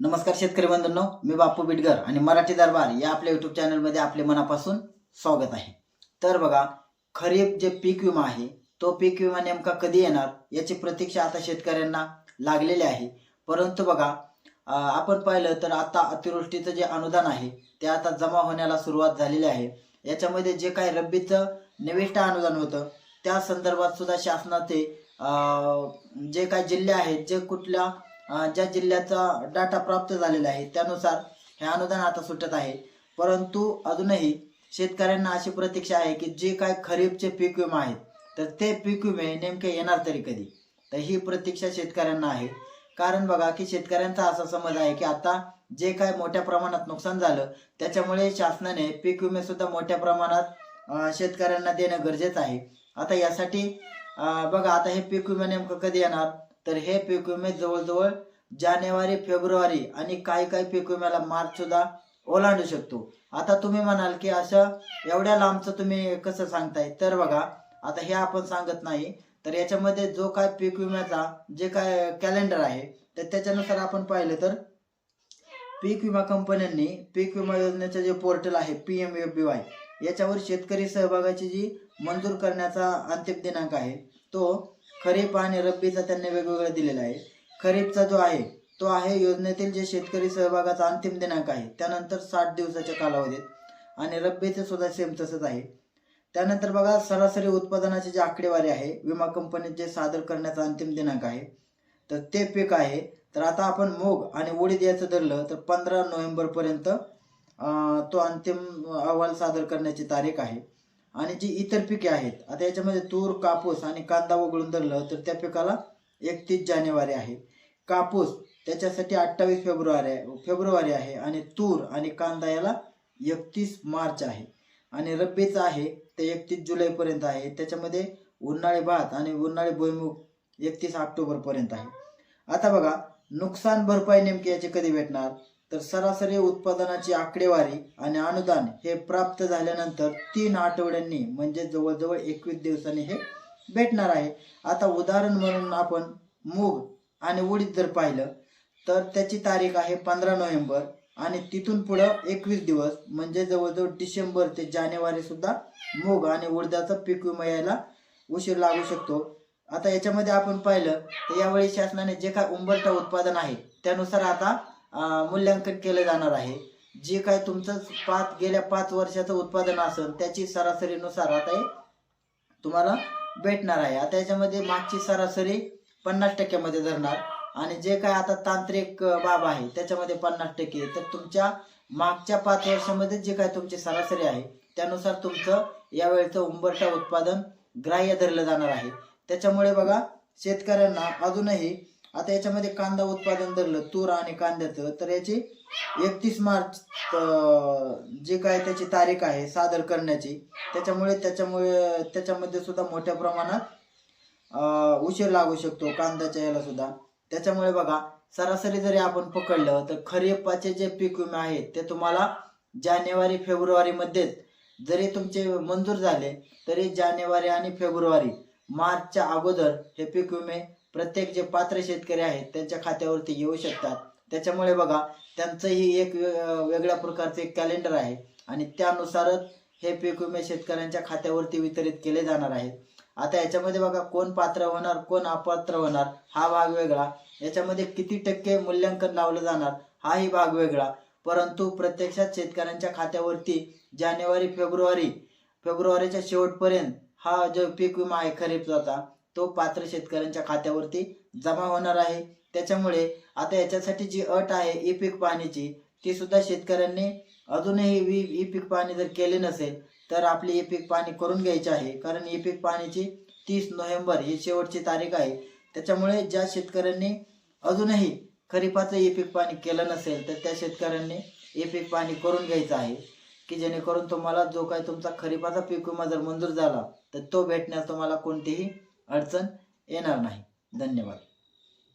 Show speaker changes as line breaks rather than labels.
नमस्कार शेतकरी बंधूंनो मी बापू बिटगर आणि मराठी दरबार या आपल्या युट्यूब चॅनलमध्ये आपले मनापासून स्वागत आहे. तर बघा खरीप जे पीक विमा आहे तो पीक विमा नेमका कधी येणार याची प्रतीक्षा आता शेतकऱ्यांना लागलेली आहे. परंतु बघा आपण पाहिलं तर आता अतिवृष्टीचं जे अनुदान आहे ते आता जमा होण्याला सुरुवात झालेली आहे. याच्यामध्ये जे काही रब्बीचं निविष्ट अनुदान होतं त्या संदर्भात सुद्धा शासनाचे जे काही जिल्हे आहेत जे कुठल्या ज्या जिल्ह्याचा डाटा प्राप्त झालेला आहे त्यानुसार हे अनुदान आता सुटत आहे. परंतु अजूनही शेतकऱ्यांना अशी प्रतीक्षा आहे की जे काय खरीपचे पीक विमा आहेत तर ते पीक विमे नेमके येणार तरी कधी? तर ही प्रतीक्षा शेतकऱ्यांना आहे. कारण बघा की शेतकऱ्यांचा असा समज आहे की आता जे काय मोठ्या प्रमाणात नुकसान झालं त्याच्यामुळे शासनाने पीक विमे सुद्धा मोठ्या प्रमाणात शेतकऱ्यांना देणं गरजेचं आहे. आता यासाठी बघा आता हे पीक विमा नेमकं कधी येणार? तर हे पीक विमे जवळजवळ जानेवारी फेब्रुवारी आणि काही काही पीक विम्याला मार्च सुद्धा ओलांडू शकतो. आता तुम्ही म्हणाल की असं एवढ्या लांबचं तुम्ही कसं सांगताय? तर बघा आता हे आपण सांगत नाही. तर याच्यामध्ये जो काय पीक विम्याचा जे काय कॅलेंडर आहे तर त्याच्यानुसार आपण पाहिलं तर पीक विमा कंपन्यांनी पीक विमा योजनेचं जे पोर्टल आहे P M F B Y याच्यावर शेतकरी सहभागाची जी मंजूर करण्याचा अंतिम दिनांक आहे तो खरीप आणि रब्बीचा त्यांनी वेगवेगळा दिलेला आहे. खरीपचा जो आहे तो आहे योजनेतील जे शेतकरी सहभागाचा अंतिम दिनांक आहे. त्यानंतर साठ दिवसाच्या कालावधीत आणि रब्बीचे सुद्धा सेम तसंच आहे. त्यानंतर बघा सरासरी उत्पादनाची जी आकडेवारी आहे विमा कंपनीत जे सादर करण्याचा अंतिम दिनांक आहे तर ते पीक आहे. तर आता आपण मूग आणि उडीद याचं धरलं तर पंधरा नोव्हेंबरपर्यंत तो अंतिम अहवाल सादर करण्याची तारीख आहे. आणि जी इतर पिके आहेत आता याच्यामध्ये तूर कापूस आणि कांदा वगळून धरलं तर त्या पिकाला एकतीस जानेवारी आहे. कापूस त्याच्यासाठी अठ्ठावीस फेब्रुवारी आहे फेब्रुवारी आहे आणि तूर आणि कांदा याला एकतीस मार्च आहे. आणि रब्बीचं आहे ते एकतीस जुलैपर्यंत आहे. त्याच्यामध्ये उन्हाळी भात आणि उन्हाळी भुईमुग एकतीस ऑक्टोबरपर्यंत आहे. आता बघा नुकसान भरपाई नेमकी याची कधी भेटणार? तर सरासरी उत्पादनाची आकडेवारी आणि अनुदान हे प्राप्त झाल्यानंतर तीन आठवड्यांनी म्हणजे जवळजवळ एकवीस दिवसांनी हे भेटणार आहे. आता उदाहरण म्हणून आपण मूग आणि उडीद जर पाहिलं तर त्याची तारीख आहे पंधरा नोव्हेंबर आणि तिथून पुढं एकवीस दिवस म्हणजे जवळजवळ डिसेंबर ते जानेवारी सुद्धा मूग आणि उडदाचा पीक विमा यायला उशीर लागू शकतो. आता याच्यामध्ये आपण पाहिलं तर यावेळी शासनाने जे काय उंबरठा उत्पादन आहे त्यानुसार आता मूल्यांकन केलं जाणार आहे. जे काय तुमचं पाच गेल्या पाच वर्षाचं उत्पादन असेल त्याची सरासरीनुसार आता हे तुम्हाला भेटणार आहे. आता याच्यामध्ये मागची सरासरी पन्नास टक्क्यामध्ये धरणार. आणि जे काय आता तांत्रिक बाब आहे त्याच्यामध्ये पन्नास टक्के. तर तुमच्या मागच्या पाच वर्षामध्ये जे काय तुमची सरासरी आहे त्यानुसार तुमचं यावेळेचं उंबरटा उत्पादन ग्राह्य धरलं जाणार आहे. त्याच्यामुळे बघा शेतकऱ्यांना अजूनही आता याच्यामध्ये कांदा उत्पादन धरलं तूर आणि कांद्याचं तर याची एकतीस मार्च जे काय त्याची तारीख आहे सादर करण्याची त्याच्यामुळे त्याच्यामुळे त्याच्यामध्ये सुद्धा मोठ्या प्रमाणात उशीर लागू शकतो कांद्याच्या याला सुद्धा. त्याच्यामुळे बघा सरासरी जरी आपण पकडलं तर खरीपाचे जे पीक विमे आहेत ते तुम्हाला जानेवारी फेब्रुवारीमध्येच जरी तुमचे मंजूर झाले तरी जानेवारी आणि फेब्रुवारी मार्चच्या अगोदर हे पीक विमे प्रत्येक जे पात्र शेतकरी आहेत त्यांच्या खात्यावरती येऊ शकतात. त्याच्यामुळे बघा त्यांचंही एक वेगळ्या प्रकारचे एक कॅलेंडर आहे आणि त्यानुसारच हे पीक विमे शेतकऱ्यांच्या खात्यावरती वितरित केले जाणार आहेत. आता याच्यामध्ये बघा कोण पात्र होणार कोण अपात्र होणार हा भाग वेगळा. याच्यामध्ये किती टक्के मूल्यांकन लावलं जाणार हाही भाग वेगळा. परंतु प्रत्यक्षात शेतकऱ्यांच्या खात्यावरती जानेवारी फेब्रुवारी फेब्रुवारीच्या शेवटपर्यंत हा जो पीक विमा आहे खरीपचा तो पात्र शेतकऱ्यांच्या खात्यावरती जमा होणार आहे. त्याच्यामुळे आता याच्यासाठी जी अट आहे ई पीक पाहणीची ती सुद्धा शेतकऱ्यांनी अजूनही वी ई पीक पाहणी जर केली नसेल तर आपली ई पीक पाहणी करून घ्यायची आहे. कारण ई पीक पाहणीची तीस नोव्हेंबर ही शेवटची तारीख आहे. त्याच्यामुळे ज्या शेतकऱ्यांनी अजूनही खरीपाचं ई पीक पाणी केलं नसेल तर त्या शेतकऱ्यांनी ई पीक पाणी करून घ्यायचं आहे. की जेणेकरून तुम्हाला जो काही तुमचा खरीपाचा पीक विमा जर मंजूर झाला तर तो भेटण्यास तुम्हाला कोणतीही अडचण येणार नाही. धन्यवाद.